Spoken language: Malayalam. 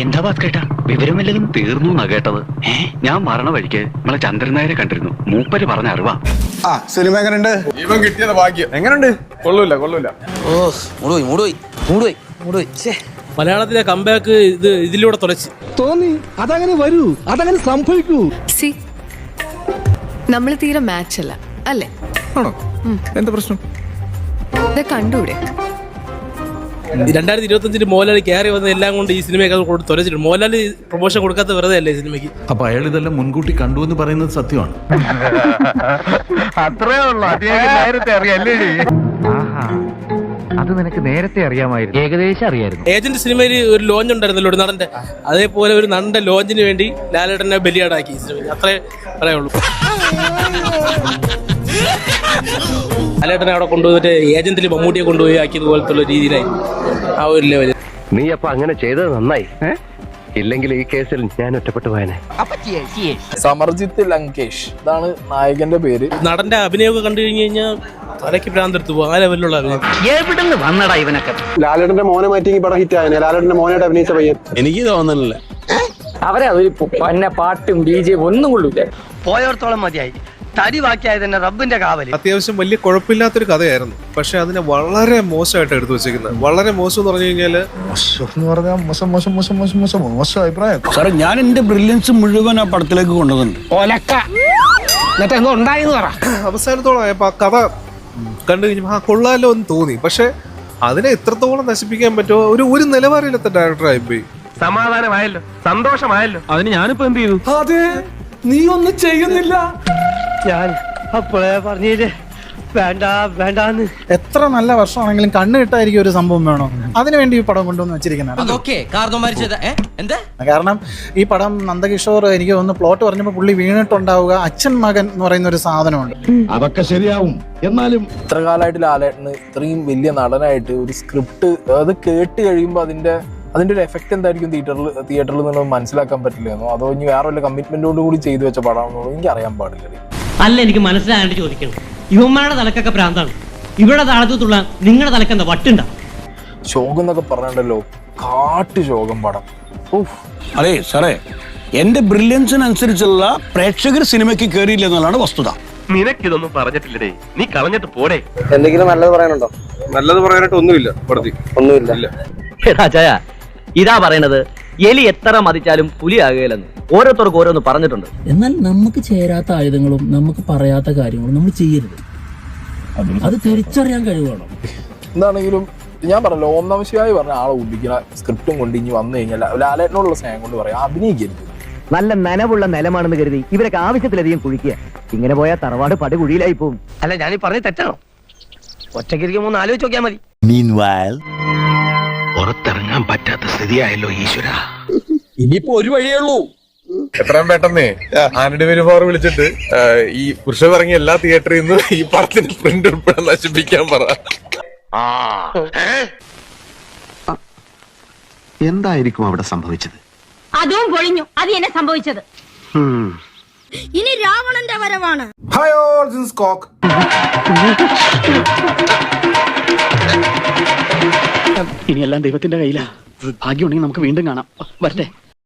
എന്താ ഭാസ്കരേട്ടാ വിവരമില്ലതും തീർന്നു എന്നാ കേട്ടത്. ഏ? ഞാൻ മരണ വഴിക്ക് നമ്മളെ ചന്ദ്രൻ നായരെ കണ്ടിരുന്നു. മൂപ്പര് പറഞ്ഞ അറിവാ. ആ സിനിമ എങ്ങനെയുണ്ട് ഇവൻ കിട്ടിയത് ഭാഗ്യം. എങ്ങനെയുണ്ട് കൊള്ളൂല കൊള്ളൂല. ഓ മൂടുപോയി മൂടുപോയി മൂടുപോയി മൂടുപോയി. മലയാളത്തിലെ കമ്പാക്ക് ഇത് ഇതിലൂടെ തുളച്ച്. തോന്നി അതങ്ങനെ വരൂ അതങ്ങനെ സംഭവിക്കൂ. സി നമ്മൾ തീരെ മാച്ച് അല്ല അല്ലേ? ആണോ? എന്താ പ്രശ്നം? കണ്ടൂടെ? രണ്ടായിരത്തി ഇരുപത്തഞ്ചിന് മോഹൻലാലി മോഹൻലാൽ കയറി വന്ന എല്ലാം കൊണ്ട് ഈ സിനിമയൊക്കെ കൊണ്ട് മോഹൻലാലി മോഹൻലാൽ പ്രൊമോഷൻ കൊടുക്കാത്ത വെറുതെ അല്ലേ ഈ സിനിമയ്ക്ക്? അപ്പൊ അയാൾ ഇതെല്ലാം മുൻകൂട്ടി കണ്ടു എന്ന് പറയുന്നത് സത്യമാണ്. അത് നിനക്ക് നേരത്തെ അറിയാമായിരുന്നു. ഏകദേശം അറിയായിരുന്നു. ഏജന്റ് സിനിമയിൽ ഒരു ലോഞ്ച് ഉണ്ടായിരുന്നല്ലോ ഒരു നടന്റെ. അതേപോലെ ഒരു നടന്റെ ലോഞ്ചിന് വേണ്ടി ലാലേട്ടനെ ബലിയാടാക്കി സിനിമയിൽ. അത്രേ പറയുള്ളൂ ലാലേട്ടനെ അവിടെ കൊണ്ടുപോയിട്ട് ഏജന്റിൽ മമ്മൂട്ടിയെ കൊണ്ടുപോയി ആക്കിയത് പോലത്തുള്ള രീതിയിലായി. ആ ഒരു ലെവൽ നീ അപ്പൊ അങ്ങനെ ചെയ്തത് നന്നായി. ഇല്ലെങ്കിൽ ഈ കേസിൽ ഞാൻ ഒറ്റപ്പെട്ടു പോയനെ. സമർജിത്ത് ലങ്കേഷ്. ഇതാണ് നായകന്റെ പേര്. നടന്റെ അഭിനയമൊക്കെ കണ്ടു കഴിഞ്ഞു കഴിഞ്ഞാൽ തലയ്ക്ക് ഭ്രാന്തെടുത്തു പോകും ആ ലെവലിലുള്ള അഭിനയം. എവിടുന്ന് വന്നടാ ഇവനൊക്കെ? ലാലേട്ടന്റെ മോനെ മാറ്റി പടം ഹിറ്റ് ആയനെ ലാലേട്ടന്റെ മോനായിട്ട് അഭിനയിച്ച പയ്യൻ. എനിക്ക് തോന്നുന്നില്ല അവരെ അതൊരു പന്ന പാട്ടും ബി ജെ ഒന്നും കൊള്ളൂല പോയോർത്തോളം മതിയായി. തടി ബാക്കിയായത് തന്നെ റബ്ബിന്റെ കാവൽ. അത്യാവശ്യം വലിയ കുഴപ്പമില്ലാത്തൊരു കഥയായിരുന്നു. പക്ഷെ അതിനെ വളരെ മോശമായിട്ട് എടുത്തു വെച്ചിരിക്കുന്നത്. വളരെ മോശം എന്ന് പറഞ്ഞു കഴിഞ്ഞാൽ എന്ന് പറഞ്ഞാൽ മോശം മോശം മോശം മോശം മോശം മോശം അഭിപ്രായം. സാറേ ഞാൻ എന്റെ ബ്രില്യൻസ് മുഴുവൻ ആ പടത്തിലേക്ക് എന്നിട്ട് എന്തോ ഉണ്ടായിന്ന് പറ. അവസാനത്തോളം ആയപ്പോ ആ കഥ കണ്ടു കഴിഞ്ഞപ്പോ ആ കൊള്ളാലോ എന്ന് തോന്നി. പക്ഷെ അതിനെ എത്രത്തോളം നശിപ്പിക്കാൻ പറ്റുമോ ഒരു ഒരു നിലവാരമില്ലാത്ത ഡയറക്ടറായി പോയി സമാധാനമായല്ലോ സന്തോഷമായല്ലോ. അതിന് ഞാനിപ്പോ എന്ത് ചെയ്തു? അതെ നീ ഒന്നും ചെയ്യുന്നില്ല. ഞാൻ അപ്പോഴേ പറഞ്ഞില്ലേ? വേണ്ട വേണ്ടാന്ന്. എത്ര നല്ല വർഷമാണെങ്കിലും കണ്ണ് കിട്ടായിരിക്കും ഒരു സംഭവം വേണോ? അതിനുവേണ്ടി ഈ പടം കൊണ്ടുവന്ന് വെച്ചിരിക്കുന്നതാണ് കാരണം ഈ പടം നന്ദകിഷോർ എനിക്ക് ഒന്ന് പ്ലോട്ട് പറഞ്ഞപ്പോൾ പുള്ളി വീണിട്ടുണ്ടാവുക അച്ഛൻ മകൻ എന്ന് പറയുന്ന ഒരു സാധനമുണ്ട്. അതൊക്കെ ശരിയാവും. എന്നാലും ഇത്ര കാലമായിട്ട് ലാലേട്ടന് ഇത്രയും വലിയ നടനായിട്ട് ഒരു സ്ക്രിപ്റ്റ് അത് കേട്ട് കഴിയുമ്പോൾ അതിന്റെ അതിന്റെ ഒരു എഫക്ട് എന്തായിരിക്കും തിയേറ്ററിൽ തിയേറ്ററിൽ നിന്ന് മനസ്സിലാക്കാൻ പറ്റില്ലെന്നോ? അതോ ഇനി വേറെ വല്ല കമ്മിറ്റ്മെന്റോട് കൂടി ചെയ്തു വെച്ച പടമാണെന്നോ? എനിക്ക് അറിയാൻ പാടില്ല അല്ല എനിക്ക് മനസ്സിലാകാണ്ട് ചോദിക്കണം. ഇവന്മാരുടെ തലക്കൊക്കെ പ്രാന്താണ് ഇവിടെ താളത്തുള്ള നിങ്ങളുടെ തലക്ക് എന്താ വട്ടുണ്ടാ? ശോകം എന്നൊക്കെ പറഞ്ഞിട്ടുണ്ടല്ലോ കാട്ടു ശോകം പടം. അതെ സാറേ എന്റെ ബ്രില്യൻസിനനുസരിച്ചുള്ള പ്രേക്ഷകർ സിനിമയ്ക്ക് കയറിയില്ല എന്നുള്ളതാണ് വസ്തുത. നിനക്കിതൊന്നും പറഞ്ഞിട്ടില്ലേ നീ കളഞ്ഞിട്ട് പോടേ എന്തെങ്കിലും നല്ലത് പറയാനുണ്ടോ? നല്ലത് പറയാനായിട്ട് ഒന്നുമില്ല ഒന്നുമില്ല. ഇതാ പറയണത്. എലി എത്ര മതിച്ചാലും പുലിയാകുകയില്ലെന്ന് ഓരോരുത്തർക്കും ഓരോന്ന് പറഞ്ഞിട്ടുണ്ട്. എന്നാൽ നമുക്ക് ചേരാത്ത ആയുധങ്ങളും നമുക്ക് പറയാത്ത കാര്യങ്ങളും നമ്മൾ ചെയ്യരുത്. അത് തിരിച്ചറിയാൻ കഴിവാണോ എന്താണെങ്കിലും ഞാൻ പറഞ്ഞല്ലോ ഓം നമ പറഞ്ഞ ആളെ ഉപയോഗിക്കുന്ന സ്ക്രിപ്റ്റും കൊണ്ട് ഇനി വന്നു കഴിഞ്ഞാൽ ലാലേട്ടനോടുള്ള സ്നേഹം കൊണ്ട് പറയാം അഭിനയിക്കരുത്. നല്ല നനവുള്ള നിലമാണെന്ന് കരുതി ഇവരൊക്കെ ആവശ്യത്തിലധികം കുഴിക്കുക. ഇങ്ങനെ പോയാൽ തറവാട് പടി പടുകുഴിയിലായി പോകും അല്ല ഞാൻ ഈ പറഞ്ഞ തെറ്റാണോ മൂന്ന് ആലോചിച്ച് നോക്കിയാൽ മതി. പുറത്തിറങ്ങാൻ പറ്റാത്ത സ്ഥിതിയായല്ലോ ഈശ്വര. ഇനിയിപ്പോ ഒരു വഴിയേ ഉള്ളൂ. എത്രയും പെട്ടെന്നേ ആനഡി പെരുമാർ വിളിച്ചിട്ട് ഈ പുരുഷ ഇറങ്ങിയ എല്ലാ തിയേറ്ററിൽ നിന്ന് ഈ പടത്തിന്റെ പ്രിന്റ് ഉൾപ്പെടെ നശിപ്പിക്കാൻ പറ. എന്തായിരിക്കും അവിടെ സംഭവിച്ചത്? അതും പൊളിഞ്ഞു. അത് എന്നെ സംഭവിച്ചത്. ഇനി രാവണന്റെ വരവാണ്. ഹായ് ഓൾ ദിസ് കോക്ക് ഇനിയെല്ലാം ദൈവത്തിന്റെ കയ്യിലാ. ഭാഗ്യമുണ്ടെങ്കിൽ നമുക്ക് വീണ്ടും കാണാം. വരട്ടെ.